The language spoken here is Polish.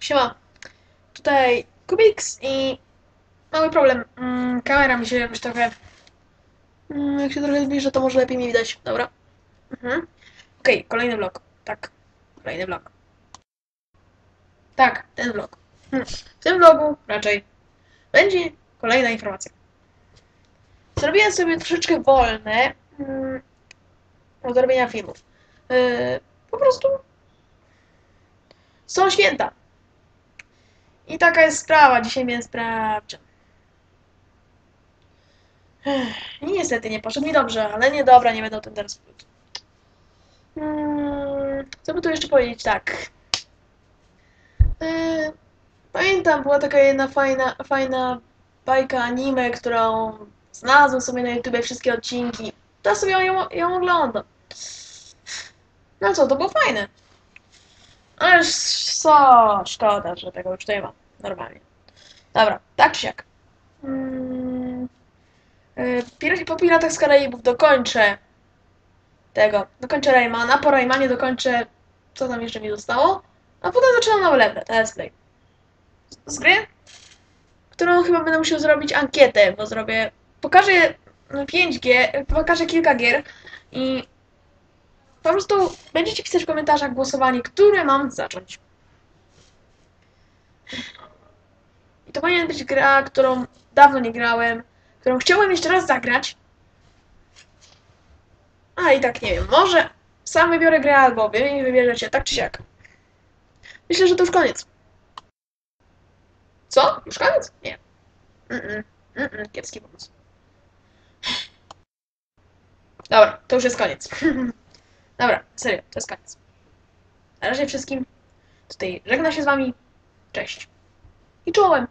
Siema. Tutaj Kubiks i mały problem. Mm, kamera mi się jakoś trochę... Mm, jak się trochę zbliża, to może lepiej mnie widać. Dobra. Mhm. Okej, kolejny vlog. Tak. Kolejny vlog. Tak, ten vlog. Hmm. W tym vlogu raczej będzie kolejna informacja. Zrobiłem sobie troszeczkę wolne mm, od robienia filmów. Yy, po prostu są święta. I taka jest sprawa. Dzisiaj miałem sprawdzian. Ech, I niestety nie poszedł mi dobrze, ale nie dobra, nie będę o tym teraz mówić. Hmm, co by tu jeszcze powiedzieć? Tak. Yy, pamiętam, była taka jedna fajna, fajna bajka anime, którą znalazłem sobie na YouTube wszystkie odcinki. Teraz sobie ją, ją oglądam. No co, to było fajne. Ale co, szkoda, że tego już nie ma. Normalnie. Dobra, tak czy siak. Mm, y, Piraci po Piratach z Karaibów dokończę tego. Dokończę Raymana. Po Raymanie dokończę co tam jeszcze mi zostało. A potem zaczynam nowe level, let's play. Z, gry, którą chyba będę musiał zrobić ankietę, bo zrobię... Pokażę 5 gier, pokażę kilka gier i po prostu będziecie pisać w komentarzach głosowanie, które mam zacząć. I to powinien być gra, którą dawno nie grałem, którą chciałem jeszcze raz zagrać. A i tak nie wiem, może sam wybiorę grę albo wy mi wybierzecie, tak czy siak. Myślę, że to już koniec. Co? Już koniec? Nie. Mm-mm. Mm-mm. Kiepski pomysł. Dobra, to już jest koniec. Dobra, serio, to jest koniec. Na razie wszystkim. Tutaj żegna się z wami. Cześć. I czołem.